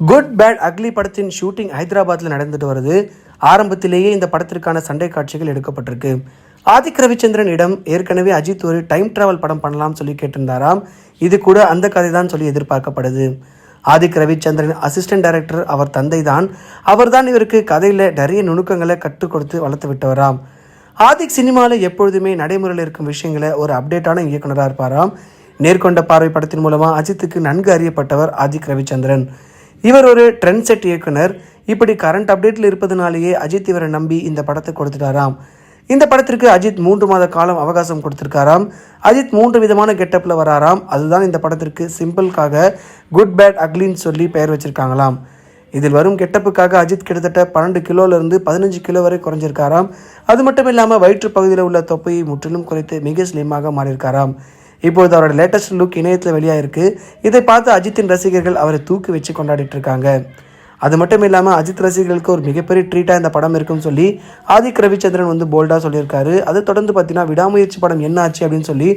Good bad ugly படத்தின் shooting ஹைதராபாத்தில் நடந்துட்டு வருது. ஆரம்பத்திலேயே இந்த படத்திற்கான சண்டை காட்சிகள் எடுக்கப்பட்டிருக்கு. ஆதிக் ரவிச்சந்திரன் இடம் ஏற்கனவே அஜித் ஒரு டைம் டிராவல் படம் பண்ணலாம்னு சொல்லி கேட்டிருந்தாராம். இது கூட அந்த கதை தான் சொல்லி எதிர்பார்க்கப்படுது. ஆதிக் ரவிச்சந்திரன் அசிஸ்டன்ட் டைரக்டர் அவர் தந்தை தான் அவர் தான் இவருக்கு கதையில் நிறைய நுணுக்கங்களை கற்றுக் கொடுத்து வளர்த்து விட்டவராம். ஆதிக் சினிமாவில் எப்பொழுதுமே நடைமுறையில் இருக்கும் விஷயங்களை ஒரு அப்டேட்டான இயக்குனராக இருப்பாராம். நேர்கொண்ட பார்வை படத்தின் மூலமாக அஜித்துக்கு நன்கு அறியப்பட்டவர் ஆதிக் ரவிச்சந்திரன். இவர் ஒரு ட்ரெண்ட் செட் இயக்குனர். இப்படி கரண்ட் அப்டேட்டில் இருப்பதனாலேயே அஜித் இவரை நம்பி இந்த படத்தை கொடுத்துட்டாராம். இந்த படத்திற்கு அஜித் மூன்று மாத காலம் அவகாசம் கொடுத்திருக்காராம். அஜித் மூன்று விதமான கெட்டப்பில் வராராம். அதுதான் இந்த படத்திற்கு சிம்பிள்காக குட் பேட் அக்லின்னு சொல்லி பெயர் வச்சிருக்காங்களாம். இதில் வரும் கெட்டப்புக்காக அஜித் கிட்டத்தட்ட பன்னெண்டு கிலோலேருந்து பதினஞ்சு கிலோ வரை குறைஞ்சிருக்காராம். அது மட்டும் இல்லாமல் வயிற்று பகுதியில் உள்ள தொப்பையை முற்றிலும் குறைத்து மிக ஸ்லிம்மாக மாறியிருக்காராம். இப்பொழுது அவரோட லேட்டஸ்ட் லுக் இணையத்தில் வெளியாயிருக்கு. இதை பார்த்து அஜித்தின் ரசிகர்கள் அவரை தூக்கி வச்சு கொண்டாடிட்டு இருக்காங்க. அது மட்டும் இல்லாமல் அஜித் ரசிகர்களுக்கு ஒரு மிகப்பெரிய ட்ரீட்டாக இந்த படம் இருக்குன்னு சொல்லி ஆதிக் ரவிச்சந்திரன் வந்து போல்டாக சொல்லியிருக்காரு. அதை தொடர்ந்து பார்த்தீங்கன்னா விடாமுயற்சி படம் என்ன ஆச்சு அப்படின்னு சொல்லி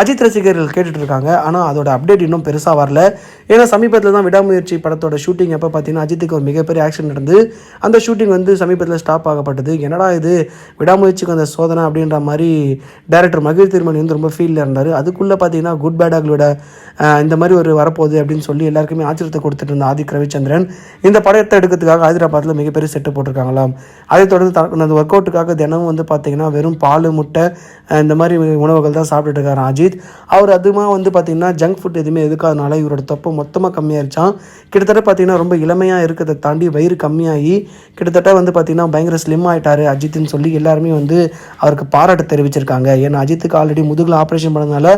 அஜித் ரசிகர்கள் கேட்டுட்டு இருக்காங்க. ஆனால் அதோட அப்டேட் இன்னும் பெருசாக வரல. ஏன்னா சமீபத்தில் தான் விடாமுயற்சி படத்தோட ஷூட்டிங் எப்போ பார்த்தீங்கன்னா அஜித்துக்கு ஒரு மிகப்பெரிய ஆக்ஷன் நடந்து அந்த ஷூட்டிங் வந்து சமீபத்தில் ஸ்டாப் ஆகப்பட்டது. என்னடா இது? விடாமுயற்சிக்கு அந்த சோதனை அப்படின்ற மாதிரி டேரக்டர் மகிழ் திருமணி வந்து ரொம்ப ஃபீலில் இருந்தார். அதுக்குள்ளே பார்த்தீங்கன்னா குட் பேட் இந்த மாதிரி ஒரு வரப்போகுது அப்படின்னு சொல்லி எல்லாருக்குமே ஆச்சரியத்தை கொடுத்துட்டு இருந்த ஆதிக் ரவிச்சந்திரன். இந்த படத்தை எடுக்கிறதுக்காக ஹைதராபாத்தில் மிகப்பெரிய செட்டு போட்டிருக்காங்களாம். அதை தொடர்ந்து தனக்கு அந்த ஒர்க் அவுட்டுக்காக தினமும் வந்து பார்த்தீங்கன்னா வெறும் பால் முட்டை இந்த மாதிரி உணவுகள் தான் சாப்பிட்டுட்டு இருக்காரு அஜித். அவர் அதுமா வந்து பார்த்தீங்கன்னா ஜங்க் ஃபுட் எதுவுமே எதுக்காதனால இவரோட தொப்பை மொத்தமாக கம்மியாயிருச்சான் கிட்டத்தட்ட பார்த்தீங்கன்னா ரொம்ப இளமையாக இருக்கிறத தாண்டி வயிறு கம்மியாகி கிட்டத்தட்ட வந்து பார்த்தீங்கன்னா பயங்கர ஸ்லிம் ஆகிட்டாரு அஜித்னு சொல்லி எல்லாருமே வந்து அவருக்கு பாராட்டு தெரிவிச்சிருக்காங்க. ஏன்னா அஜித்துக்கு ஆல்ரெடி முதுகில் ஆப்ரேஷன் பண்ணதுனால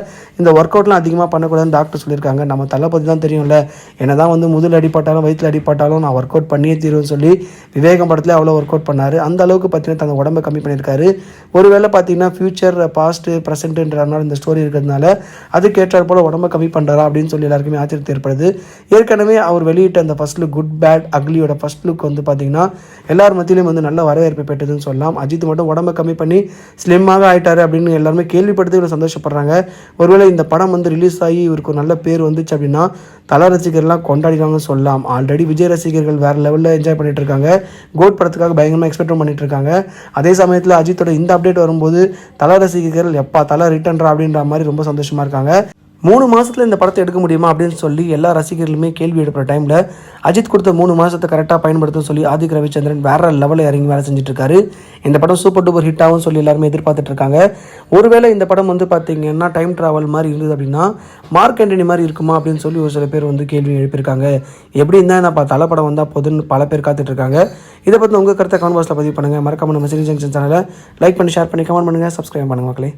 இந்த ஒர்க் அவுட்லாம் அதிகமாக பண்ணக்கூடாதுன்னு டாக்டர் சொல்லியிருக்காங்க. நம்ம தளபதி தான் தெரியும்ல. என்னதான் வந்து முதுகில் அடிப்பட்டாலும் வயிற்றில் அடிப்பட்டாலும் நான் ஒர்க் அவுட் பண்ணியே தீருவேன்னு சொல்லி விவேகம் படத்தில் அவ்வளோ ஒர்க் அவுட் பண்ணார். அந்த அளவுக்கு பார்த்தீங்கன்னா தன் உடம்பை கம்மி பண்ணியிருக்காரு. ஒருவேளை பார்த்தீங்கன்னா ஃபியூச்சர் பாஸ்ட்டு uh, ப்ரெசென்ட்டுன்றனால இந்த ஸ்டோரி இருக்கிறதுனால அதுக்கு போல் உடம்பை கம்மி பண்ணுறாரா அப்படின்னு சொல்லி எல்லாருக்குமே ஆச்சரியத்தை ஏற்படுது. ஏற்கனவே அவர் வெளியிட்ட அந்த ஃபஸ்ட் லுக் குட் பேட் அக்லியோட ஃபஸ்ட் லுக் வந்து பார்த்தீங்கன்னா எல்லார் மத்தியிலும் வந்து நல்ல வரவேற்பு பெற்றதுன்னு சொல்லலாம். அஜித் மட்டும் உடம்பை கம்மி பண்ணி ஸ்லிம்மாக ஆயிட்டாரு அப்படின்னு எல்லாருமே கேள்விப்படுத்தி இவ்வளோ சந்தோஷப்படுறாங்க. ஒருவேளை இந்த படம் வந்து ரிலீஸ் ஆகி இவருக்கு நல்ல பேர் வந்துச்சு அப்படின்னா தல ரசிகர்லாம் கொண்டாடிடுவாங்கன்னு சொல்லலாம். ஆல்ரெடி விஜய் ரசிகர்கள் வேற லெவலில் என்ஜாய் பண்ணிட்டு இருக்காங்க கோட் படத்துக்காக பயங்கரமாக எக்ஸ்பெக்டும் பண்ணிட்டு இருக்காங்க அதே சமயத்தில் அஜித்தோட இந்த அப்டேட் வரும்போது தல ரசிகர்கள் எப்பா தல ரிட்டர்ன்றா அப்படின்ற மாதிரி ரொம்ப சந்தோஷமா இருக்காங்க. மூணு மாதத்தில் இந்த படத்தை எடுக்க முடியுமா அப்படின்னு சொல்லி எல்லா ரசிகர்களுமே கேள்வி எடுப்பிற டைமில் அஜித் கொடுத்த மூணு மாதத்தை கரெக்டாக பயன்படுத்தும் சொல்லி ஆதிக் ரவிச்சந்திரன் வேற லெவலில் இறங்கி வேலை செஞ்சுட்டு இருக்காரு இந்த படம் சூப்பர் டூப்பர் ஹிட்டாகவும் சொல்லி எல்லாருமே எதிர்பார்த்துட்டு இருக்காங்க. ஒருவேளை இந்த படம் வந்து பார்த்தீங்கன்னா டைம் ட்ராவல் மாதிரி இருந்தது அப்படின்னா மார்க் ஆண்டனி மாதிரி இருக்குமா அப்படின்னு சொல்லி ஒரு சில பேர் வந்து கேள்வி எழுப்பியிருக்காங்க. எப்படி இருந்தால் என்ன தலை படம் வந்தால் போதுன்னு பல பேர் காத்துட்டு இருக்காங்க இதை பற்றி உங்கள் கருத்தை கமெண்ட் பாக்ஸில் பதிவு பண்ணுங்கள் மறக்காம நம்ம சினி ஜங்ஷன் சேனலை லைக் பண்ணி ஷேர் பண்ணி கமெண்ட் பண்ணுங்கள் சப்ஸ்கிரைப் பண்ணுங்கள் மக்களே.